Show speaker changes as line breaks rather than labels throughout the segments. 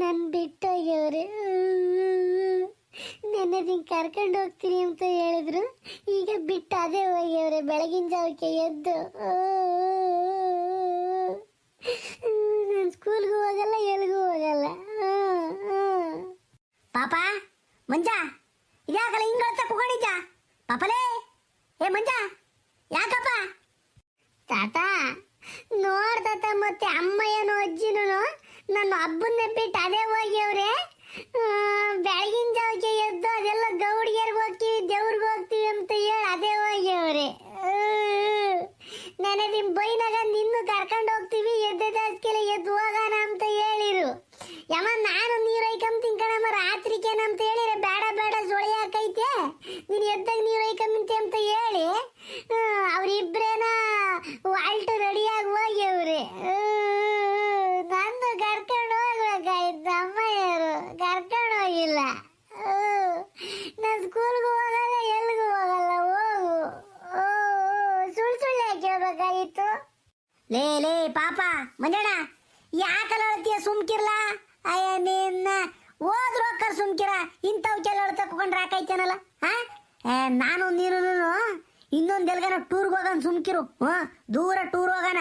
ನನ್ ಬಿಟ್ಟೋಗ್ಯವ್ರೆ ನೆನ್ನೆ ಕರ್ಕೊಂಡು ಹೋಗ್ತೀನಿ ಅಂತ ಹೇಳಿದ್ರು. ಈಗ ಬಿಟ್ಟು ಅದೇ ಹೋಗ್ಯವ್ರೆ ಬೆಳಗಿನ ಜಾವಕ್ಕೆ ಎದ್ದು. ನಾನು ಸ್ಕೂಲ್ಗೂ ಹೋಗಲ್ಲ, ಎಲ್ಗೂ ಹೋಗಲ್ಲ. ಪಾಪ, ಮಂಜ, ಇದ್ಯಾಕಲ್ಲ ಹಿಂಗ ಕುಕೊಂಡಿದ್ದ ಪಾಪಲೇ, ಏ ಮಂಜ, ಯಾಕಪ್ಪ? ತಾತ ನೋಡ್ ತಾತ, ಮತ್ತೆ ಅಮ್ಮ ಏನೋ ಅಜ್ಜಿನೂ ನನ್ನ ಹಬ್ಬನ ಬಿಟ್ಟು ಅದೇ ಹೋಗ್ಯವ್ರೆ ಬೆಳಗಿನ ಜಾವಕ್ಕೆ ಎದ್ದು ಅದೆಲ್ಲ ಗೌಡಿಯರ್ಗೆ ಹೋಗ್ತೀವಿ, ದೇವ್ರಿಗೆ ಹೋಗ್ತೀವಿ ಅಂತ ಹೇಳಿ ಅದೇ ಹೋಗ್ಯವ್ರೆ ನೆನೆ ನಿಮ್ ಬೈನಾಗ ನಿನ್ನೂ ಕರ್ಕೊಂಡು ಹೋಗ್ತೀವಿ ಎದ್ದೆದಾಸ್ಕೆಲ್ಲ ಎದ್ದು ಹೋಗೋಣ ಅಂತ ಹೇಳಿರು ಯಮ್ಮ ನಾನು ನೀರು ಒಯ್ಕೊಂತೀನಿ ಕಣಮ್ಮ ರಾತ್ರಿಕೇನ ಅಂತ ಹೇಳಿರೆ ಬೇಡ ಬೇಡ ಸೊಳೆ ಹಾಕೈತೆ ನೀನು ಎದ್ದಾಗ ನೀರು ಒಯ್ಕೊಂಬಿಂತೆ ಅಂತ ಹೇಳಿ ಅವರಿಬ್ರೇನ ವಾಲ್ಟ್ ರೆಡಿಯಾಗಿ ಹೋಗ್ಯವ್ರಿ ನಂದು ಕರ್ಕೊಂಡು ಹೋಗ್ಬೇಕಾಯ್ತು ಅಮ್ಮ ಯಾರು ಕರ್ಕೊಂಡು ಹೋಗಿಲ್ಲ ನಾನು ಸ್ಕೂಲ್ಗೂ ಹೋಗಲ್ಲ ಎಲ್ಗೂ ಹೋಗಲ್ಲ ಹೋಗು ಸುಳ್ಳು ಸುಳ್ಳು ಯಾಕೆ ಹೇಳ್ಬೇಕಾಗಿತ್ತು ಲೇ ಲೇ, ಪಾಪ, ಮಂಜಣ್ಣ ಯಾಕಲ್ಲ ಅಳ್ತೀಯ ಸುಮ್ಕಿರ್ಲ? ಅಯ್ಯ, ನಿನ್ನ ಹೋದ್ರು ಹೋಗ್ಕರ್ ಸುಮ್ಕಿರ ಇಂಥವ್ಕೆಲ್ಲ ತಕೊಂಡ್ರೆ ಹಾಕೈತೇನಲ್ಲ ಹಾ ನಾನು, ನೀನು ಇನ್ನೊಂದು ಎಲ್ಗಾನ ಟೂರ್ಗೆ ಹೋಗೋಣ ಸುಮ್ಕಿರು, ಹ್ಞೂ, ದೂರ ಟೂರ್ ಹೋಗೋಣ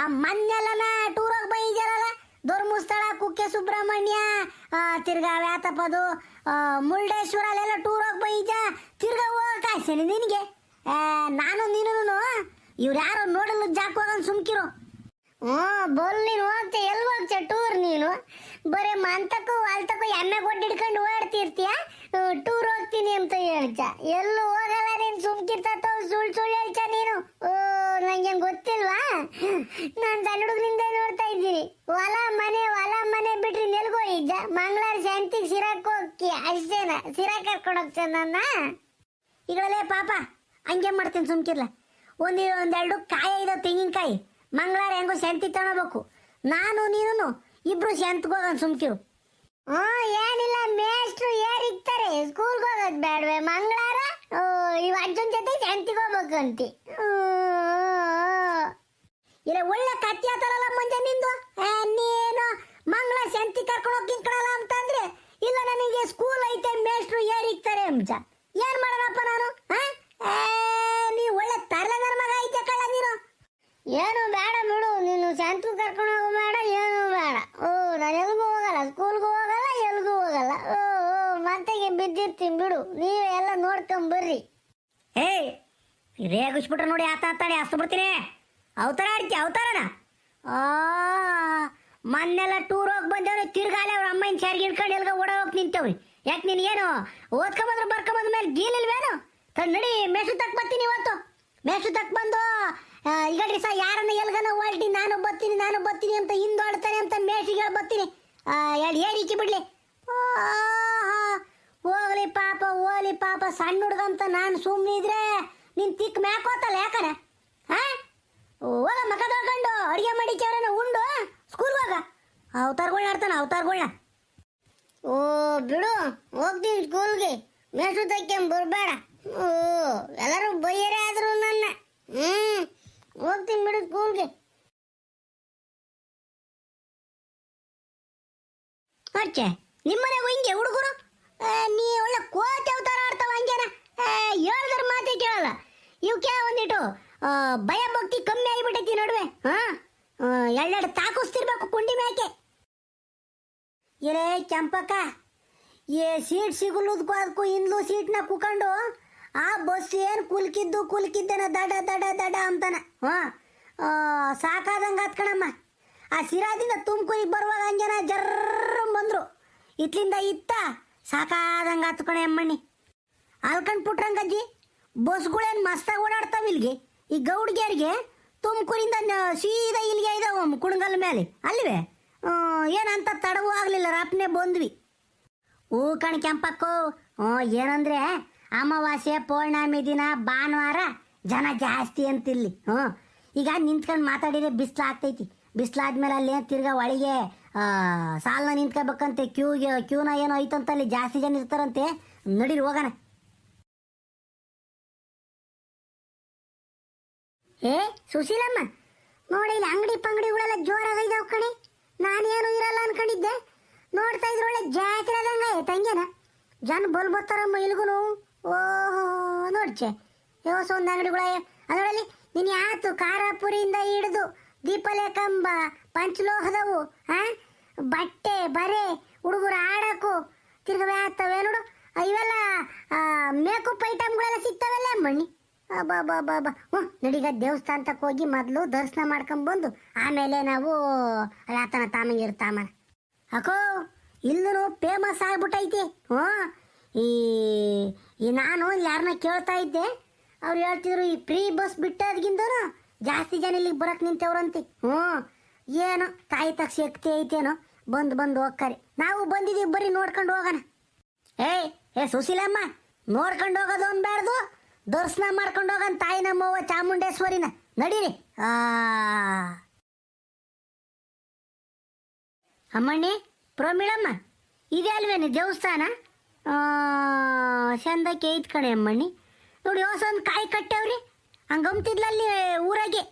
ಆ ಮೊನ್ನೆಲ್ಲನ ಟೂರ್ ಹೋಗಿ ಬೈದ್ಯಾರಲ್ಲ, ಧರ್ಮಸ್ಥಳ ಕುಕ್ಕೆ ಸುಬ್ರಹ್ಮಣ್ಯ ತಿರ್ಗಾ ವ್ಯಾತಪದು ಮುರುಡೇಶ್ವರ ಅಲ್ಲೆಲ್ಲ ಟೂರ್ ಹೋಗಿ ಬೈದ್ಯ, ತಿರ್ಗಾ ಹೋಗಕ್ಕಾಯ್ಸೇನೆ ನಿನಗೆ ನಾನು, ನೀನು ಇವ್ರು ಯಾರು ನೋಡಲು ಜಾಕ್ ಹೋಗೋಣ ಸುಮ್ಕಿರು. ಹ್ಞೂ, ಬೋಲ್ ನೀನು ಹೋಗ್ತೆ ಎಲ್ಲಿ ಹೋಗ್ತ ಟೂರ್ ನೀನು? ಬರೀ ಮಂತಕ್ಕೂ ಅಲ್ತಕ್ಕೂ ಎಮ್ಮೆ ಕೊಟ್ಟು ಹಿಡ್ಕೊಂಡು ಓಡ್ತಿರ್ತೀಯ ಟೂರ್ ಹೋಗ್ತೀನಿ ಅಂತ ಹೇಳ್ತ. ಎಲ್ಲೂ ಹೋಗಲ್ಲ ನೀನು, ಸುಮ್ಕಿರ್ತೋ ಸುಳ್ಳು ಸುಳ್ಳು ಹೇಳ್ತ ನೀನು. ಓ, ನಂಗೆ ಗೊತ್ತಿಲ್ವಾ? ನಾನು ಸಣ್ಣ ಹುಡುಗನಿಂದ ನೋಡ್ತಾ ಇದ್ದೀನಿ. ಹೊಲ, ಮನೆ ಹೊಲ, ಮನೆ ಬಿಟ್ರಿ ನೆಲ್ಗೋ ಇದ್ದ ಮಂಗಳಾರ ಶಾಂತಿಗೆ ಸಿರಾಕ್ ಹೋಗಿ ಅಷ್ಟೇನ? ಸಿರಾ ಕರ್ಕೊಂಡು ನನ್ನ? ಈಗಳೇ ಪಾಪ ಹಂಗೆ ಮಾಡ್ತೀನಿ, ಸುಮ್ಕಿರ್ಲ? ಒಂದು ಒಂದೆರಡು ಕಾಯಿ ಇದಾವೆ ತೆಂಗಿನಕಾಯಿ. ಮಂಗಳಾರ ಹೆಂಗೋ ಶಾಂತಿ ತಗೋಬೇಕು ನಾನು ನೀನು ಇಬ್ರು ಶಾಂತಿಗೆ ಹೋಗೋಣ ಸುಮ್ಕಿರು. ಹ್ಞೂ, ಏನಿಲ್ಲ, ಮೇಷ್ಟ್ರು ಏರಿಕ್ತಾರೆ ಸ್ಕೂಲ್ಗೆ ಹೋಗೋದು ಬೇಡವೆ. ಮಂಗಳಾರ ಇವ ಅಜ್ಜನ ಜೊತೆ ಶಾಂತಿಗೆ ಹೋಗ್ಬೇಕಂತಿ ಇಲ್ಲ, ಒಳ್ಳೆ ಕತ್ತಿ ಆತಾರಲ್ಲ ಮುಂಜೆ ನಿಂದು? ನೀನು ಮಂಗಳ ಶಾಂತಿ ಕರ್ಕೊಂಡು ಹೋಗಿ ಅಂತಂದ್ರೆ, ಇಲ್ಲ, ನನಗೆ ಸ್ಕೂಲ್ ಐತೆ, ಮೇಷ್ಟ್ರು ಏರಿಕ್ತಾರೆ ಅಂಜ ಏನ್ ಮಾಡೋಣಪ್ಪ ನಾನು ಆ? ಏ, ನೀ ಒಳ್ಳೆ ತರಲೆ ನನ್ನ ಮಗ ಐತೆ ಕಳ್ಳ ನೀನು ಏನು ಬೇಡ ಬಿಡು ನೀನು ಶಾಂತಿ ಕರ್ಕೊಂಡು ಹೋಗೋ ಬೇಡ ಏನು ಬೇಡ ಓ ನಾನು ಎಲ್ಗೂ ಹೋಗಲ್ಲ ಸ್ಕೂಲ್ಗೂ ಹೋಗಲ್ಲ ಎಲ್ಗೂ ಹೋಗಲ್ಲ ಓ ಓ, ಮಂತೆಗೆ ಬಿದ್ದಿರ್ತೀನಿ ಬಿಡು ನೀವು ಎಲ್ಲ ನೋಡ್ಕೊಂಡ್ ಬರ್ರಿ
ಏ ರೇಗಿಸ್ಬಿಟ್ರೆ ನೋಡಿ ಆತ ಆತಾಡಿ ಹಸ್ತು ಬಿಡ್ತೀನಿ. ಅವತಾರ ಆಡ್ತಿ ಅವತಾರನ? ಮೊನ್ನೆಲ್ಲ ಟೂರ್ ಹೋಗಿ ಬಂದವ್ರೆ ತಿರ್ಗಾಲೆ ಅವ್ರ ಅಮ್ಮನ ಚಾರ್ಗೆ ಹಿಡ್ಕೊಂಡು ಎಲ್ಗ ಓಡ ಹೋಗಿ ನಿಂತವ್ರಿ ಯಾಕೆ ನೀನೇನು ಓದ್ಕೊಂಬಂದ್ರೆ ಬರ್ಕೊಂಬಂದ ಮೇಲೆ ಗೀಲಿಲ್ವೇನು ತನ್ ನಡಿ ಮೇಷು ತಕ್ ಬರ್ತೀನಿ ಇವತ್ತು. ಮೇಷು ತಕ್ ಬಂದು ಈಗ ಸಹ ಯಾರನ್ನ ಎಲ್ಗನ ಹೊಲ್ಟಿ ನಾನು ಬರ್ತೀನಿ ನಾನು ಬರ್ತೀನಿ ಅಂತ ಹಿಂದೋಡ್ತಾನೆ ಅಂತ ಮೇಷಿಗೆ ಹೇಳಿ ಬರ್ತೀನಿ. ಹೇಳಿ ಏರಿಕೆ ಬಿಡ್ಲಿ. ಹೋಗ್ಲಿ ಪಾಪ ಹೋಗ್ಲಿ ಪಾಪ, ಸಣ್ಣ ಹುಡುಗ ಅಂತ ನಾನು ಸುಮ್ಮನೆ ಇದ್ರೆ ನಿನ್ ತಿಕ್ ಮ್ಯಾಕೋತಲ್ಲ ಯಾಕನ ಹಾ ಹೋಗ ಮಕ ತೊಳ್ಕೊಂಡು ಅಡಿಗೆ ಮಾಡಿ ಚವರನ್ನ ಉಂಡು ಸ್ಕೂಲ್ ಹೋಗ. ಅವತಾರಗಳನ್ನ ಆಡ್ತಾನ ಅವತಾರ್ಗಳ್ನ
ಓ ಬಿಡು ಹೋಗ್ತೀನಿ ಸ್ಕೂಲ್ಗೆ ಮೇಸು ತಕ್ಕೊಂಡ್ ಬರ್ಬೇಡ. ಓ ಎಲ್ಲರೂ ಬೈಯರೇ ಆದ್ರು ನನ್ನ. ಹ್ಮ್ ಹೋಗ್ತೀನಿ ಬಿಡು ಸ್ಕೂಲ್ಗೆ
ಅಚ್ಚೆ ನಿಮ್ಮನೆಗೂ ಹಿಂಗೆ ಹುಡುಗರು? ನೀ ಒಳ್ಳೆ ಕೋಚ್ ಅವತಾರ ಆಡ್ತಾವ ಹಂಗೇನ? ಹೇಳಿದ್ರ ಮಾತೇ ಕೇಳಲ್ಲ. ಇವಕ್ಕೆ ಒಂದಿಟ್ಟು ಭಯ ಭಕ್ತಿ ಕಮ್ಮಿ ಆಗಿಬಿಟ್ಟೈತಿ ನಡುವೆ, ಹಾ? ಎರಡೆರಡು ತಾಕಿಸ್ತಿರ್ಬೇಕು ಕುಂಡಿ ಮ್ಯಾಕೆ ಏರೇ ಚಂಪಕ್ಕ ಏ ಸೀಟ್ ಸಿಗಲುದ್ಕು ಅದಕ್ಕೂ ಹಿಂದ್ಲು ಸೀಟ್ನ ಕುಕೊಂಡು ಆ ಬಸ್ ಏನು ಕುಲ್ಕಿದ್ದು ಕುಲ್ಕಿದ್ದೇನ ದಡ ದಡ ದಡ ಅಂತಾನ, ಹಾ? ಸಾಕಾದಂಗೆ ಹತ್ಕಣಮ್ಮ ಆ ಸಿರಾದಿಂದ ತುಮಕೂರಿಗೆ ಬರುವಾಗ ಅಂಜನ ಜರ್ರ ಬಂದರು. ಇತ್ಲಿಂದ ಇತ್ತ ಸಾಕಾದಂಗ ಹತ್ಕಣೆ ಅಮ್ಮಣ್ಣಿ. ಅಲ್ಕಂಡು ಪುಟ್ರಂಗಜ್ಜಿ ಬಸ್ಗಳೇನು ಮಸ್ತಾಗಿ ಓಡಾಡ್ತಾವ ಇಲ್ಲಿಗೆ ಈ ಗೌಡ್ಗಿಯರಿಗೆ ತುಮಕೂರಿಂದ ಸೀದಾ ಇಲ್ಲಿಗೆ ಇದಾವ ಕುಣಗಲ್ ಮೇಲೆ ಅಲ್ವೇ? ಏನಂತ ತಡವೂ ಆಗಲಿಲ್ಲ ರಾಪ್ನೆ ಬಂದ್ವಿ. ಹೂ ಕಣ್ ಕೆಂಪಕ್ಕೋ ಹ್ಞೂ ಏನಂದ್ರೆ ಅಮಾವಾಸ್ಯೆ, ಪೌರ್ಣಮಿ ದಿನ, ಭಾನುವಾರ ಜನ ಜಾಸ್ತಿ ಅಂತಿಲ್ಲಿ, ಹ್ಞೂ. ಈಗ ನಿಂತ್ಕೊಂಡು ಮಾತಾಡಿದ್ರೆ ಬಿಸಿಲು ಆಗ್ತೈತಿ. ಬಿಸಿಲಾದ್ಮೇಲೆ ಅಲ್ಲಿ ಏನು ತಿರ್ಗ ಒಳಗೆ ಸಾಲ್ನ ನಿಂತ್ಕೋಬೇಕಂತೆ ಕ್ಯೂಗೆ ಕ್ಯೂನ ಏನೋ ಐತಂತ ಅಲ್ಲಿ ಜಾಸ್ತಿ ಜನ ಇರ್ತಾರಂತೆ, ನಡೀರಿ ಹೋಗೋಣ. ಏ ಸುಶೀಲಮ್ಮ ನೋಡಿ ಇಲ್ಲಿ ಅಂಗಡಿ ಪಂಗಡಿಗಳೆಲ್ಲ ಜೋರಾಗೈದಾವ್ ಕಣೆ. ನಾನೇನು ಇರಲ್ಲ ಅನ್ಕೊಂಡಿದ್ದೆ. ನೋಡ್ತಾ ಇದ್ರ ಒಳ್ಳೆ ಜಾತ್ರೆ ಆದಂಗ ತಂಗೇನ ಜನ ಬಲ್ ಬರ್ತಾರಮ್ಮ ಇಲ್ಗುನು. ಓಹೋ ನೋಡ್ಚೆ. ಯೋಸ ಒಂದು ಅಂಗಡಿಗಳ. ಅದರಲ್ಲಿ ನೀನು ಯಾತು ಖಾರಾಪುರಿಯಿಂದ ಹಿಡಿದು ದೀಪಲೆ ಕಂಬ ಪಂಚಲೋಹದವು ಹಾ ಬಟ್ಟೆ ಬರೆ ಹುಡುಗರು ಆಡಕ್ಕೂ ತಿರ್ಗವೆ ಆಗ್ತವೆ ನೋಡು ಆ, ಇವೆಲ್ಲ ಮೇಕಪ್ ಐಟಮ್ಗಳೆಲ್ಲ ಸಿಗ್ತಾವಲ್ಲ ಮಣ್ಣಿ. ಬಾ ಬಾ ಬಾ ಬಾ ಹ್ಞೂ ನಡೀಗ ದೇವಸ್ಥಾನಕ್ಕೆ ಹೋಗಿ ಮೊದಲು ದರ್ಶನ ಮಾಡ್ಕೊಂಬಂದು ಆಮೇಲೆ ನಾವು ಆತನ ತಾಮಂಗಿರು ಇರ್ತಾಮ ಅಕೋ ಇಲ್ಲೂ ಫೇಮಸ್ ಆಗ್ಬಿಟ್ಟೈತಿ. ಹ್ಞೂ ಈ ನಾನು ಯಾರನ್ನ ಕೇಳ್ತಾ ಇದ್ದೆ, ಅವ್ರು ಹೇಳ್ತಿದ್ರು, ಈ ಫ್ರೀ ಬಸ್ ಬಿಟ್ಟದ್ಗಿಂದನು ಜಾಸ್ತಿ ಜನ ಇಲ್ಲಿಗೆ ಬರಕ್ ನಿಂತವ್ರಂತೆ. ಹ್ಞೂ ಏನು ತಾಯಿ ತಕ್ಕ ಶಕ್ತಿ ಐತೇನೋ, ಬಂದು ಬಂದು ಹೋಗ್ಕರಿ. ನಾವು ಬಂದಿದ್ದೀವಿ, ಬರೀ ನೋಡ್ಕೊಂಡು ಹೋಗೋಣ. ಏಯ್, ಏ ಸುಶೀಲಮ್ಮ, ನೋಡ್ಕೊಂಡು ಹೋಗೋದು ಅನ್ಬಾರ್ದು ದರ್ಶನ ಮಾಡ್ಕೊಂಡು ಹೋಗನ್ ತಾಯಿ ನಮ್ಮವ್ವ ಚಾಮುಂಡೇಶ್ವರಿನ. ನಡೀರಿ. ಅಮ್ಮಣ್ಣಿ, ಪ್ರಮೀಳಮ್ಮ, ಇದೆ ಅಲ್ವೇನು ದೇವಸ್ಥಾನ? ಚಂದಕ್ಕೆ ಐತ್ ಕಣೆ ಅಮ್ಮಣ್ಣಿ. ನೋಡಿ ಹೊಸೊಂದು ಕಾಯಿ ಕಟ್ಟವ್ರಿ. ಹಂಗಂತಿದ್ಲಲ್ಲಿ ಊರಾಗೆ.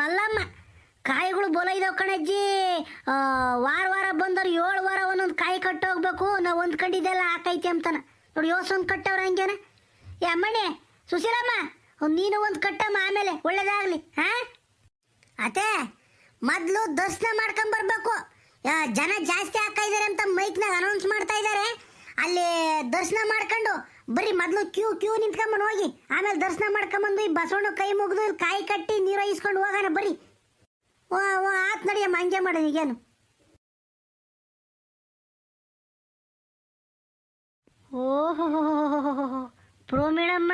ಮಲ್ಲಮ್ಮ. ಕಾಯಿಗಳು ಬೊಲ ಇದಾವ ಕಣಜ್ಜಿ ವಾರ ವಾರ ಬಂದವ್ರು ಏಳು ವಾರ ಒಂದೊಂದು ಕಾಯಿ ಕಟ್ಟೋಗ್ಬೇಕು. ನಾವು ಒಂದು ಕಂಡಿದ್ದೆಲ್ಲ ಹಾಕೈತಿ ಅಂತಾನ. ನೋಡಿ ಯೋಸೊಂದು ಕಟ್ಟವ್ರ ಹಂಗೇನ? ಏ, ಅಮ್ಮಣ್ಣಿ ಸುಶೀಲಮ್ಮ ನೀನು ಒಂದು ಕಟ್ಟಮ್ಮ ಆಮೇಲೆ ಒಳ್ಳೇದಾಗ್ಲಿ, ಹಾ? ಅತೆ ಮೊದಲು ದರ್ಶನ ಮಾಡ್ಕೊಂಬರ್ಬೇಕು ಜನ ಜಾಸ್ತಿ ಆಗ್ತಾ ಇದ್ದಾರೆ ಅಂತ ಮೈಕ್ನಾಗ ಅನೌನ್ಸ್ ಮಾಡ್ತಾ ಇದ್ದಾರೆ ಅಲ್ಲಿ ದರ್ಶನ ಮಾಡ್ಕೊಂಡು ಬರೀ ಮೊದಲು ಕ್ಯೂ ಕ್ಯೂ ನಿಂತ್ಕೊಂಬಂದು ಹೋಗಿ, ಆಮೇಲೆ ದರ್ಶನ ಮಾಡ್ಕೊಂಬಂದು ಈ ಬಸವಣ್ಣ ಕೈ ಮುಗಿದು ಇಲ್ಲಿ ಕಾಯಿ ಕಟ್ಟಿ ನೀರು ಇಸ್ಕೊಂಡು ಹೋಗೋಣ ಬರಿ. ಓ ಓ, ಆತ್ ನಡಿಯಮ್ಮ, ಹಂಗೆ ಮಾಡಿ ಈಗೇನು. ಓಹೋ ಪ್ರೋಮಿಳಮ್ಮ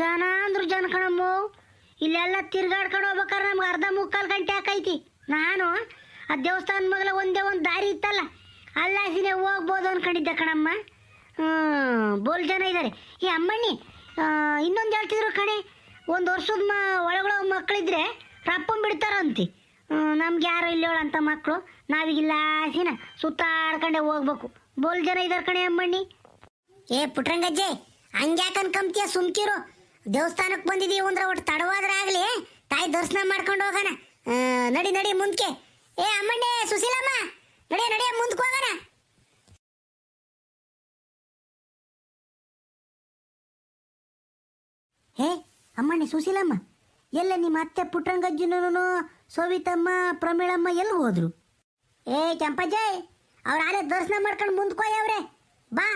ಜನ ಅಂದ್ರು ಜನ ಕಣಮ್ಮು. ಇಲ್ಲೆಲ್ಲ ತಿರ್ಗಾಡ್ಕೊಂಡು ಹೋಗ್ಬೇಕಾದ್ರೆ ನಮ್ಗೆ ಅರ್ಧ ಮುಕ್ಕಾಲು ಗಂಟೆ ಹಾಕೈತಿ ನಾನು ಆ ದೇವಸ್ಥಾನ ಮಗಲ ಒಂದೇ ಒಂದು ದಾರಿ ಇತ್ತಲ್ಲ, ಅಲ್ಲಾಸಿನೇ ಹೋಗ್ಬೋದು ಅನ್ಕೊಂಡಿದ್ದೆ ಕಣಮ್ಮ. ಹ್ಞೂ ಬೋಲ್ ಜನ ಇದ್ದಾರೆ ಈ ಅಮ್ಮಣ್ಣಿ ಇನ್ನೊಂದು ಹೇಳ್ತಿದ್ರು ಕಣೆ, ಒಂದು ವರ್ಷದ ಮ, ಒಳಗೊಳ ಮಕ್ಕಳಿದ್ರೆ ರಪ್ಪನ್ ಬಿಡ್ತಾರಂತೆ. ನಮ್ಗೆ ಯಾರು ಇಲ್ಲೋಳಂತ ಮಕ್ಕಳು ನಾವೀಗಿಲ್ಲ ಆಸಿನ ಸುತ್ತಾಡ್ಕೊಂಡೆ ಹೋಗ್ಬೇಕು. ಬೋಲ್ ಜನ ಇದ್ದಾರೆ ಕಣೆ ಅಮ್ಮಣ್ಣಿ. ಏ ಪುಟ್ರಂಗಜ್ಜೆ, ಹಂಗ್ಯಾಕನ್ ಕಂಪ್ತಿಯ ಸುಮ್ಕಿರು? ದೇವಸ್ಥಾನಕ್ಕೆ ಬಂದಿದೀವಿ ಅಂದ್ರೆ ಒಟ್ಟು ತಡವಾದ್ರೆ ಆಗ್ಲಿ ತಾಯಿ ದರ್ಶನ ಮಾಡ್ಕೊಂಡು ಹೋಗೋಣ. ನಡಿ ನಡಿ ಮುಂದಕ್ಕೆ ಏ, ಅಮ್ಮಣ್ಣೆ, ಸುಶೀಲಮ್ಮ, ನಡಿ ನಡಿ ಮುಂದಕ್ಕೆ ಹೋಗೋಣ. ಹೇ, ಅಮ್ಮಣ್ಣೆ, ಸುಶೀಲಮ್ಮ, ಎಲ್ಲ ನಿಮ್ಮ ಅತ್ತೆ ಪುಟ್ರಂಗಜ್ಜನೂ ಸೋವಿತಮ್ಮ, ಪ್ರಮೀಳಮ್ಮ ಎಲ್ಲಿ ಹೋದ್ರು? ಏ, ಕೆಂಪಜ್ಜಯ್, ಅವ್ರ ಆಲೆ ದರ್ಶನ ಮಾಡ್ಕೊಂಡು ಮುಂದ್ಕೋಯವ್ರೆ ಬಾ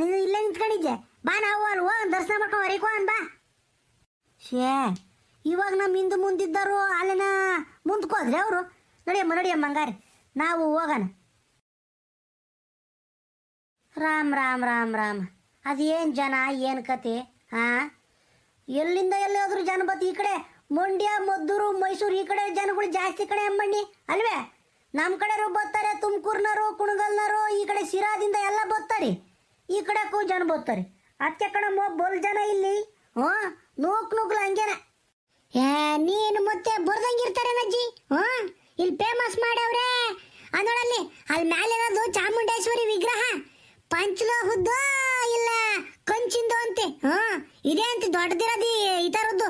ನೀನು ಇಲ್ಲೇ ನಿಂತ್ಕೊಂಡಿದ್ದೆ ಬಾ ನಾವು ಅಲ್ಲಿ ಹೋಗಿ ದರ್ಶನ ಮಾಡ್ಕೊಂಡು ಹೊರಗೆ ಅನ್ ಬಾ. ಶೇ ಇವಾಗ ನಮ್ಮ ಹಿಂದೆ ಮುಂದಿದ್ದರು ಅಲ್ಲಿನ ಮುಂದ್ಕೋದ್ರಿ ಅವರು? ನಡಿಯಮ್ಮ ನಡಿಯಮ್ಮ, ಹಂಗಾರೆ. ನಾವು ಹೋಗೋಣ. ರಾಮ್ ರಾಮ್ ರಾಮ್ ರಾಮ್. ಅದೇನು ಜನ, ಏನು ಕತೆ ಹಾಂ ಎಲ್ಲಿಂದ ಎಲ್ಲಿ ಹೋದ್ರು ಜನ ಬತ್ ಈ ಕಡೆ? ಮಂಡ್ಯ, ಮದ್ದೂರು, ಮೈಸೂರು, ಈ ಕಡೆ ಜನಗಳು ಜಾಸ್ತಿ ಕಡೆ ಅಮ್ಮಣ್ಣಿ, ಅಲ್ವೇ? ನಮ್ಮ ಕಡೆರು ಬರ್ತಾರೆ ತುಮಕೂರ್ನರು ಕುಣಗಲ್ನರು ಈ ಕಡೆ ಶಿರಾದಿಂದ ಎಲ್ಲ ಬರ್ತಾರೆ. ಈ ಕಡೆಗೂ ಜನ ಬರ್ತಾರೆ. ಅದಕ್ಕೆ ಕಣಮ್ಮ ಬೋಲ್ ಜನ ಇಲ್ಲಿ? ಹ್ಞೂ? ನೂಕ್ ನೂಕ್ಲು ಹಂಗೇನ. ಏ, ನೀನು ಮತ್ತೆ ಬರ್ದಂಗಿರ್ತಾರೆ ಅಜ್ಜಿ? ಹ್ಞೂ? ಇಲ್ಲಿ ಫೇಮಸ್ ಮಾಡವ್ರೆ ಅದೊಳಲ್ಲಿ ಅಲ್ಲಿ ಮೇಲೆ ಇರೋದು ಚಾಮುಂಡೇಶ್ವರಿ ವಿಗ್ರಹ. ಪಂಚಲೋಹದ್ದು ಇಲ್ಲ ಕಂಚಿಂದು ಅಂತೆ. ಹಾ ಇದೆ ಅಂತ ದೊಡ್ಡದಿರೋದು ಈ ಥರದ್ದು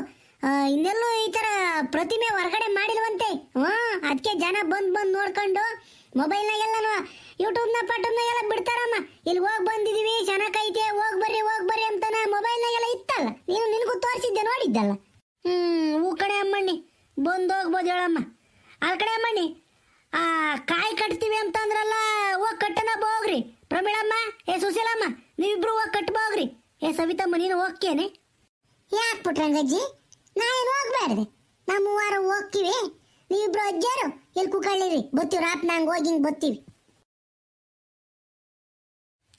ಇನ್ನೆಲ್ಲೂ ಈ ಥರ ಪ್ರತಿಮೆ ಹೊರಗಡೆ ಮಾಡಿಲ್ವಂತೆ. ಹಾ ಅದಕ್ಕೆ ಜನ ಬಂದ್ ಬಂದ್ ನೋಡ್ಕೊಂಡು ಮೊಬೈಲ್ನಾಗೆಲ್ಲ ಯೂಟ್ಯೂಬ್ನ ಪಟ್ಟನ್ನ ಎಲ್ಲ ಬಿಡ್ತಾರಮ್ಮ. ಇಲ್ಲಿ ಹೋಗಿ ಬಂದಿದೀವಿ ಚೆನ್ನಾಗೈತೆ ಹೋಗ್ ಬರ್ರಿ ಹೋಗ್ ಬರ್ರಿ ಅಂತಾನ ಮೊಬೈಲ್ನಾಗೆಲ್ಲ ಇತ್ತಲ್ಲ. ನೀನು ನಿನಗೂ ತೋರಿಸಿದ್ದೆ, ನೋಡಿದ್ದಲ್ಲ? ಹ್ಞೂ ಹೂ ಕಡೆ ಅಮ್ಮಣ್ಣಿ, ಬಂದು ಹೋಗ್ಬೋದು ಹೇಳಮ್ಮ. ಆ ಕಡೆ ಅಮ್ಮಣ್ಣಿ, ಆ, ಕಾಯಿ ಕಟ್ತೀವಿ ಅಂತಂದ್ರಲ್ಲ, ಹೋಗ್ ಕಟ್ಟನ ಹೋಗ್ರಿ ಪ್ರಮೀಳಮ್ಮ, ಏ ಸುಶೀಲಮ್ಮ, ನೀವಿಬ್ರು ಹೋಗಿ ಕಟ್ಬೋಗ್ರಿ ಏ ಸವಿತಮ್ಮ, ನೀನು ಹೋಗ್ಕೇನೆ ಯಾಕೆ ಪುಟ್ರಂಗಜ್ಜಿ? ಏನು ಹೋಗ್ಬಾರ್ದೆ. ನಮ್ಮ ಮೂವಾರ ಹೋಗ್ತೀವಿ. ನೀವಿಬ್ರು ಅಜ್ಜಾರು? ಎಲ್ಲಿ ಕುಕ್ಕಳ್ಳಿರಿ ಬತ್ತೀವಿ ರಾತ್ ನಂಗೆ ಹೋಗಿ ಹಿಂಗೆ ಬತ್ತೀವಿ.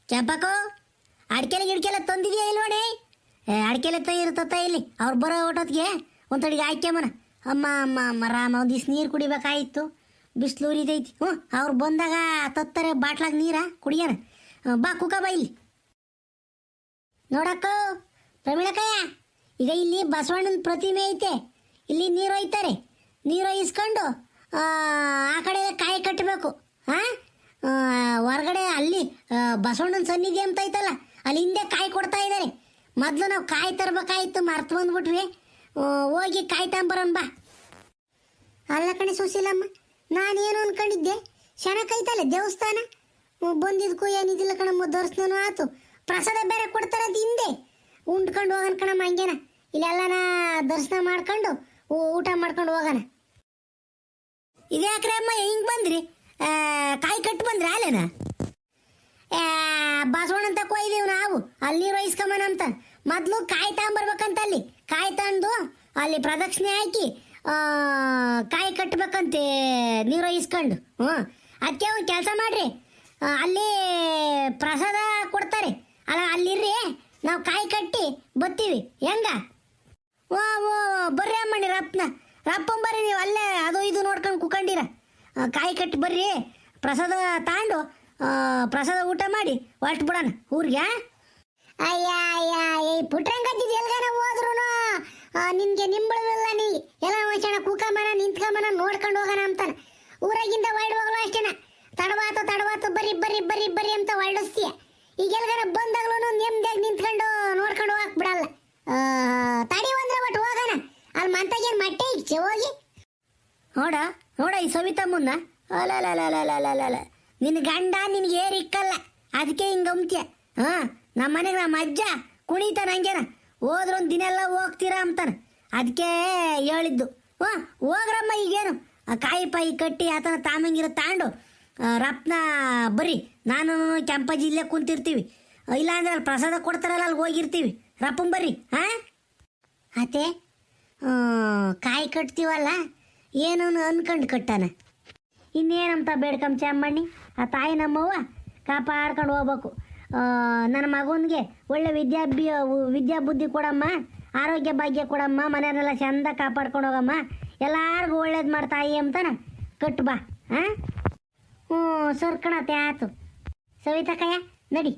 ಚಂಪಕೋ ಅಡ್ಕೆಲೆ ಗಿಡ್ಕೆಲ್ಲ ತಂದಿದ್ಯಾ ನೋಡಿ ಅಡ್ಕೆಲೆ ಇರ್ತತ್ತ ಇಲ್ಲಿ? ಅವ್ರು ಬರೋ ಊಟದ್ಗೆ? ಒಂದು ತಡಿಗೆ ಅಮ್ಮ ಅಮ್ಮ ಅಮ್ಮ, ರಾಮ, ಒಂದು ದಿವ್ಸ ನೀರು ಕುಡಿಬೇಕಾಗಿತ್ತು ಬಿಸಿಲು ಉರಿದೈತಿ ಹ್ಞೂ ಅವ್ರು ಬಂದಾಗ ತತ್ತರೆ ಬಾಟ್ಲಾಗ ನೀರ? ಕುಡಿಯೋಣ ಬಾ ಕುಕ ಬಾ ಇಲ್ಲಿ. ನೋಡಕ್ಕ ಪ್ರವೀಣಕಯ್ಯ ಈಗ ಇಲ್ಲಿ ಬಸವಣ್ಣನ ಪ್ರತಿಮೆ ಐತೆ. ಇಲ್ಲಿ ನೀರು ಒಯ್ತಾರೆ. ನೀರು ಇಸ್ಕೊಂಡು ಆ ಆ ಕಡೆ ಕಾಯಿ ಕಟ್ಟಬೇಕು ಹಾಂ ಹೊರಗಡೆ ಅಲ್ಲಿ ಬಸವಣ್ಣನ ಸನ್ನಿಧಿ ಅಂತ ಐತಲ್ಲ, ಅಲ್ಲಿ ಹಿಂದೆ ಕಾಯಿ ಕೊಡ್ತಾ ಇದ್ದಾರೆ. ಮೊದಲು ನಾವು ಕಾಯಿ ತರಬೇಕಾಯ್ತು, ಮರ್ತು ಬಂದ್ಬಿಟ್ವಿ. ಹೋಗಿ ಕಾಯಿ ತಗೊಂಬರೋಣ ಬಾ. ಅಲ್ಲ ಕಣೆ ಸುಶೀಲಮ್ಮ, ನಾನೇನು ಅನ್ಕೊಂಡಿದ್ದೆ? ಶನಕೈತಲ್ಲ ದೇವಸ್ಥಾನ? ಬಂದಿದ್ಕು ಏನಿದಿಲ್ಲ ಕಣಮ್ಮ ದರ್ಶನ ಆತು. ಪ್ರಸಾದ ಬೇರೆ ಕೊಡ್ತಾರೆ ಅದ್ ಹಿಂದೆ. ಉಂಡ್ಕೊಂಡು ಹೋಗನ್ ಕಣಮ್ಮ ಹಂಗೇನ. ಇಲ್ಲೆಲ್ಲನ ದರ್ಶನ ಮಾಡ್ಕೊಂಡು ಊಟ ಮಾಡ್ಕೊಂಡು ಹೋಗೋಣ. ಇದ್ಯಾಕ್ರೆ ಅಮ್ಮ, ಹಿಂಗ್ ಬಂದ್ರಿ? ಕಾಯಿ ಕಟ್ಟು ಬಂದ್ರಿ ಅಲ್ಲೇನ? ಬಸವಣ್ಣ ಅಂತ ಕೊಯ್ದೀವಿ ನಾವು. ಅಲ್ಲಿ ರೈಸ್ಕೊಂಬನ ಅಂತ. ಮೊದ್ಲು ಕಾಯಿ ತಗೊಂಬರ್ಬೇಕಂತ ಅಲ್ಲಿ. ಕಾಯಿ ತಂದು ಅಲ್ಲಿ ಪ್ರದಕ್ಷಿಣೆ ಹಾಕಿ ಕಾಯಿ ಕಟ್ಬೇಕಂತೆ ನೀರು ಇಸ್ಕೊಂಡು. ಹ್ಞೂ. ಅದಕ್ಕೆ ಒಂದು ಕೆಲಸ ಮಾಡ್ರಿ. ಅಲ್ಲಿ ಪ್ರಸಾದ ಕೊಡ್ತಾರೆ. ಅಲ್ಲ, ಅಲ್ಲಿರ್ರಿ. ನಾವು ಕಾಯಿ ಕಟ್ಟಿ ಬತ್ತೀವಿ. ಹೆಂಗ? ಓ ಓ ಬರ್ರಿ ಅಮ್ಮಣ್ಣಿ ರಪ್ಪನ ರಪ್ಪನ್ ಬರ್ರಿ ನೀವು ಅಲ್ಲೇ ಅದು ಇದು ನೋಡ್ಕೊಂಡು ಕುಕೊಂಡಿರ. ಕಾಯಿ ಕಟ್ಟಿ ಬರ್ರಿ. ಪ್ರಸಾದ ತಾಂಡು. ಪ್ರಸಾದ ಊಟ ಮಾಡಿ ಹೊರಟು ಬಿಡೋಣ. ಊರಿಗೆ
ಅಯ್ಯ ಅಯ್ಯ ಈ ಪುಟ್ರಂಗಜ್ಜಿದ್ ಎಲ್ಗಾರ ಹೋದ್ರು ನಿನ್ಗೆ ನಿಂಬಳಲ್ಲ ನೀ. ಎಲ್ಲ ಒಂಚಣ ಕೂಕಮನ ನಿಂತ್ಕೊಂಬನ ನೋಡ್ಕೊಂಡು ಹೋಗೋಣ ಅಂತಾನೆ. ಊರಾಗಿಂದ ಹೊರಡು ಹೋಗಲು ಅಷ್ಟೇನ? ತಡವಾತು ತಡವಾತು ಬರಿ ಬರಿ ಬರಿ ಬರಿ ಅಂತ ಹೊರಡಿಸ್ತೀಯ. ಈಗ ಎಲ್ಗಾರ ಬಂದಾಗ್ಲೂ ನೆಮ್ಮದಿಯಾಗಿ ನಿಂತ್ಕೊಂಡು ನೋಡ್ಕೊಂಡು ಹೋಗಕ್ ಬಿಡಲ್ಲ ಆ, ತಡಿ ಒಂದ್ರ ಒಟ್ಟು ಹೋಗೋಣ ಅಲ್ಲಿ ಅಂತಗೇನ್ ಮಟ್ಟೆ ಇಚ್ಚೆ ಹೋಗಿ.
ನೋಡ ನೋಡ ಈ ಸವಿತಮ್ಮನ್ನ ಅಲ್ಲ ನಿನ್ನ ಗಂಡ ನಿನ್ಗೆ ಏರ್ ಇಕ್ಕಲ್ಲ. ಅದಕ್ಕೆ ಹಿಂಗ ಅಂತ್ಯ ಹಾ ನಮ್ಮ ಮನೆಗೆ ನಮ್ಮ ಅಜ್ಜ ಕುಣಿತಾನ ಹಂಗೇನ. ಹೋದ್ರೊಂದು ದಿನೆಲ್ಲ ಹೋಗ್ತೀರಾ ಅಂತಾನ. ಅದಕ್ಕೆ ಹೇಳಿದ್ದು. ಹಾ ಹೋಗ್ರಮ್ಮ ಈಗೇನು. ಆ ಕಾಯಿ ಪಾಯಿ ಕಟ್ಟಿ ಆತನ ತಾಮಂಗಿರ ತಾಂಡು ರಪ್ನ ಬರ್ರಿ ನಾನು ಕೆಂಪಜ್ಜಿ ಇಲ್ಲೇ ಕುಂತಿರ್ತೀವಿ. ಇಲ್ಲಾಂದ್ರೆ ಅಲ್ಲಿ ಪ್ರಸಾದ ಕೊಡ್ತಾರಲ್ಲ ಅಲ್ಲಿ ಹೋಗಿರ್ತೀವಿ. ರಪ್ಪನ್ ಬರ್ರಿ ಹಾ? ಅತ್ತೆ ಕಾಯಿ ಕಟ್ತೀವಲ್ಲ? ಏನೋ ಅನ್ಕಂಡು ಕಟ್ಟಾನ. ಇನ್ನೇನಂತ ಬೇಡ್ಕಮ್ ಚಾಮಣ್ಣಿ? ಆ ತಾಯಿ ನಮ್ಮವ್ವ ಕಾಪಾಡ್ಕೊಂಡು ಹೋಗ್ಬೇಕು. ನನ್ನ ಮಗನಿಗೆ ಒಳ್ಳೆ ವಿದ್ಯಾಭ್ಯ, ವಿದ್ಯಾ ಬುದ್ಧಿ ಕೊಡಮ್ಮ, ಆರೋಗ್ಯ ಭಾಗ್ಯ ಕೊಡಮ್ಮ ಮನೆಯನ್ನೆಲ್ಲ ಚಂದ ಕಾಪಾಡ್ಕೊಂಡು ಹೋಗಮ್ಮ. ಎಲ್ಲಾರ್ಗೂ ಒಳ್ಳೇದು ಮಾಡ್ತಾಯಿ ಅಂತಾನ. ಕಟ್ಟು ಬಾ ಹಾಂ ಹ್ಞೂ ಸುರ್ಕಣತೆ ಆತು. ಸವಿತಾ ಕಯ್ಯ ನಡಿ.